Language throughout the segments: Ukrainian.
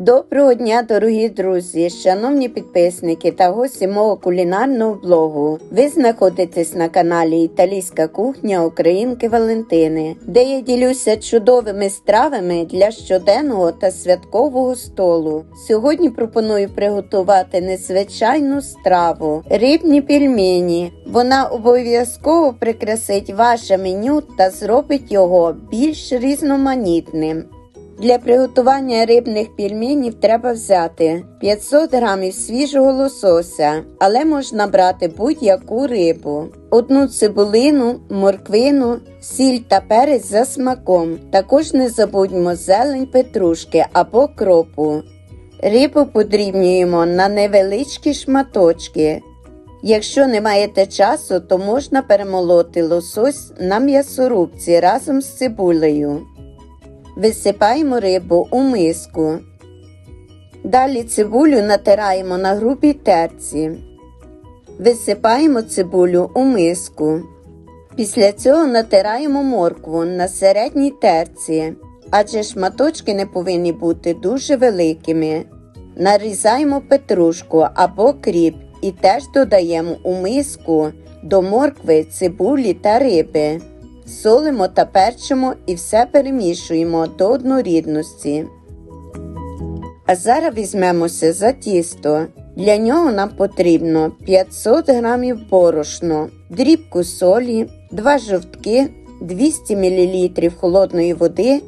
Доброго дня, дорогі друзі, шановні підписники та гості мого кулінарного блогу. Ви знаходитесь на каналі Італійська кухня Українки Валентини, де я ділюся чудовими стравами для щоденного та святкового столу. Сьогодні пропоную приготувати незвичайну страву рибні пельмені. Вона обов'язково прикрасить ваше меню та зробить його більш різноманітним. Для приготування рибних пельменів треба взяти 500 г свіжого лосося, але можна брати будь-яку рибу, одну цибулину, морквину, сіль та перець за смаком. Також не забудьмо зелень петрушки або кропу. Рибу подрібнюємо на невеличкі шматочки. Якщо не маєте часу, то можна перемолоти лосось на м'ясорубці разом з цибулею. Висипаємо рибу у миску. Далі цибулю натираємо на грубій терці. Висипаємо цибулю у миску. Після цього натираємо моркву на середній терці, адже шматочки не повинні бути дуже великими. Нарізаємо петрушку або кріп і теж додаємо у миску до моркви, цибулі та риби. Солимо та перчимо і все перемішуємо до однорідності. А зараз візьмемося за тісто. Для нього нам потрібно 500 г борошно, дрібку солі, 2 жовтки, 200 мл холодної води.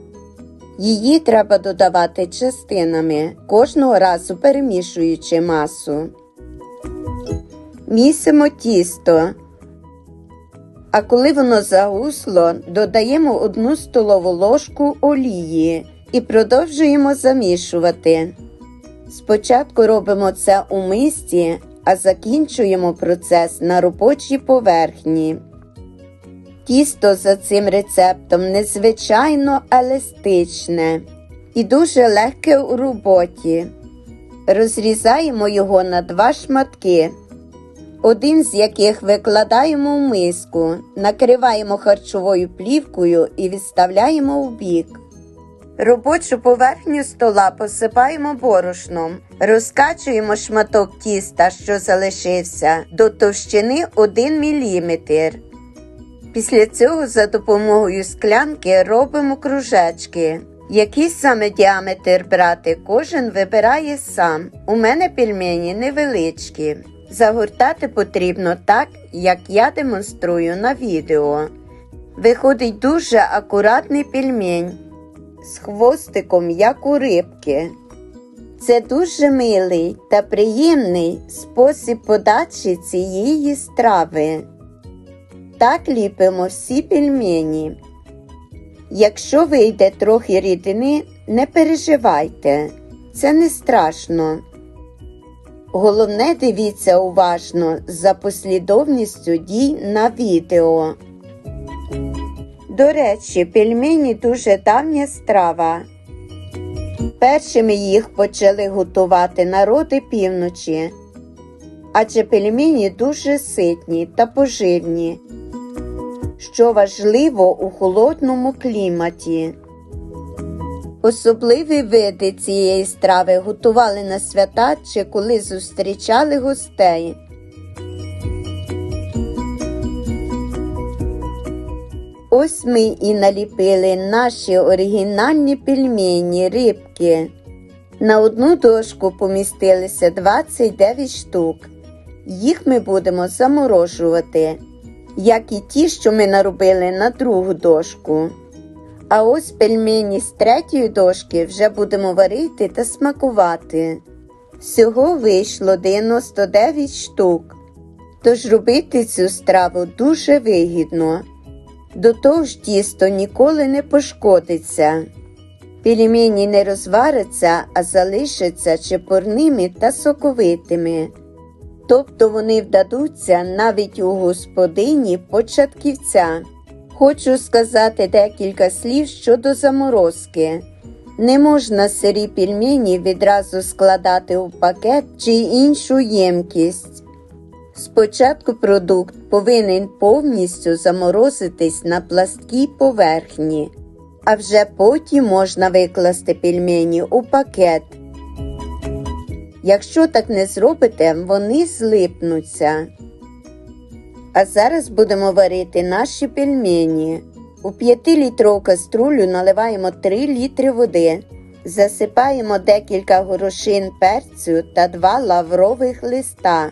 Її треба додавати частинами, кожного разу перемішуючи масу. Місимо тісто. А коли воно загусло, додаємо 1 столову ложку олії і продовжуємо замішувати. Спочатку робимо це у мисці, а закінчуємо процес на робочій поверхні. Тісто за цим рецептом незвичайно еластичне і дуже легке у роботі. Розрізаємо його на два шматки один з яких викладаємо в миску, накриваємо харчовою плівкою і відставляємо в бік. Робочу поверхню стола посипаємо борошном, розкачуємо шматок тіста, що залишився, до товщини 1 мм. Після цього за допомогою склянки робимо кружечки. Який саме діаметр брати, кожен вибирає сам. У мене пельмені невеличкі. Загортати потрібно так, як я демонструю на відео. Виходить дуже акуратний пельмень з хвостиком, як у рибки. Це дуже милий та приємний спосіб подачі цієї страви. Так ліпимо всі пельмені. Якщо вийде трохи рідини, не переживайте, це не страшно. Головне дивіться уважно за послідовністю дій на відео. До речі, пельмені дуже давня страва. Першими їх почали готувати народи півночі, адже пельмені дуже ситні та поживні, що важливо у холодному кліматі. Особливі види цієї страви готували на свята чи коли зустрічали гостей. Ось ми і наліпили наші оригінальні пельмені рибки. На одну дошку помістилися 29 штук. Їх ми будемо заморожувати, як і ті, що ми наробили на другу дошку. А ось пельмені з третьої дошки вже будемо варити та смакувати. Всього вийшло 99 штук. Тож робити цю страву дуже вигідно. До того ж тісто ніколи не пошкодиться. Пельмені не розваряться, а залишаться чепурними та соковитими. Тобто вони вдадуться навіть у господині початківця. Хочу сказати декілька слів щодо заморозки. Не можна сирі пельмені відразу складати у пакет чи іншу ємкість. Спочатку продукт повинен повністю заморозитись на пласткій поверхні, а вже потім можна викласти пельмені у пакет Якщо так не зробите, вони злипнуться. А зараз будемо варити наші пельмені. У 5-літрову каструлю наливаємо 3 літри води. Засипаємо декілька горошин перцю та 2 лаврових листа.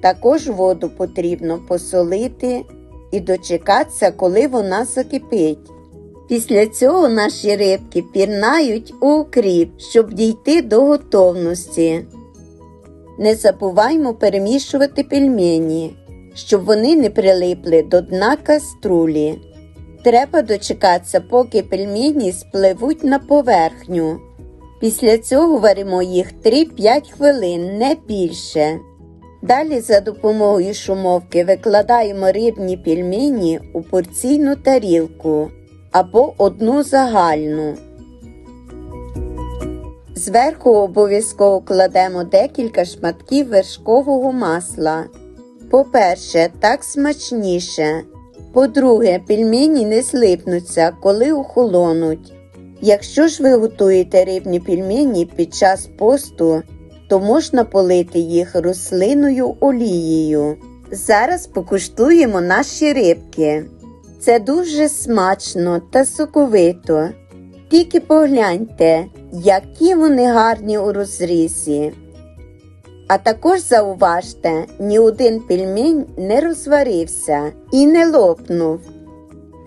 Також воду потрібно посолити і дочекатися, коли вона закипить. Після цього наші рибки пірнають у укріп, щоб дійти до готовності. Не забуваймо перемішувати пельмені, щоб вони не прилипли до дна каструлі. Треба дочекатися, поки пельмені спливуть на поверхню. Після цього варимо їх 3-5 хвилин, не більше. Далі за допомогою шумовки викладаємо рибні пельмені у порційну тарілку або одну загальну. Зверху обов'язково кладемо декілька шматків вершкового масла. По-перше, так смачніше. По-друге, пельмені не слипнуться, коли охолонуть. Якщо ж ви готуєте рибні пельмені під час посту, то можна полити їх рослинною олією. Зараз покуштуємо наші рибки. Це дуже смачно та соковито. Тільки погляньте, які вони гарні у розрізі. А також зауважте, ні один пельмень не розварився і не лопнув.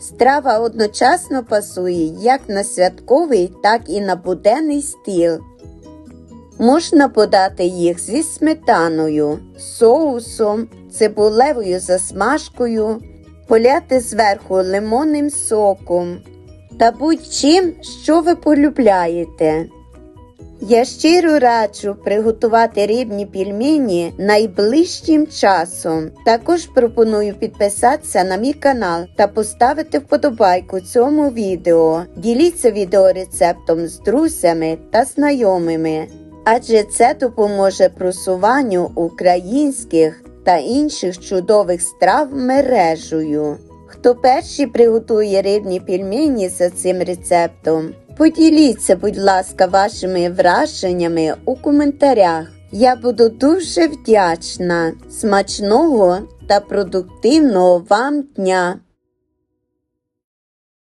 Страва одночасно пасує як на святковий, так і на буденний стіл. Можна подати їх зі сметаною, соусом, цибулевою засмажкою, поляти зверху лимонним соком та будь-чим, що ви полюбляєте. Я щиро раджу приготувати рибні пельмені найближчим часом. Також пропоную підписатися на мій канал та поставити вподобайку цьому відео. Діліться відеорецептом з друзями та знайомими, адже це допоможе просуванню українських та інших чудових страв мережею. Хто перший приготує рибні пельмені за цим рецептом? Поділіться, будь ласка, вашими враженнями у коментарях. Я буду дуже вдячна. Смачного та продуктивного вам дня!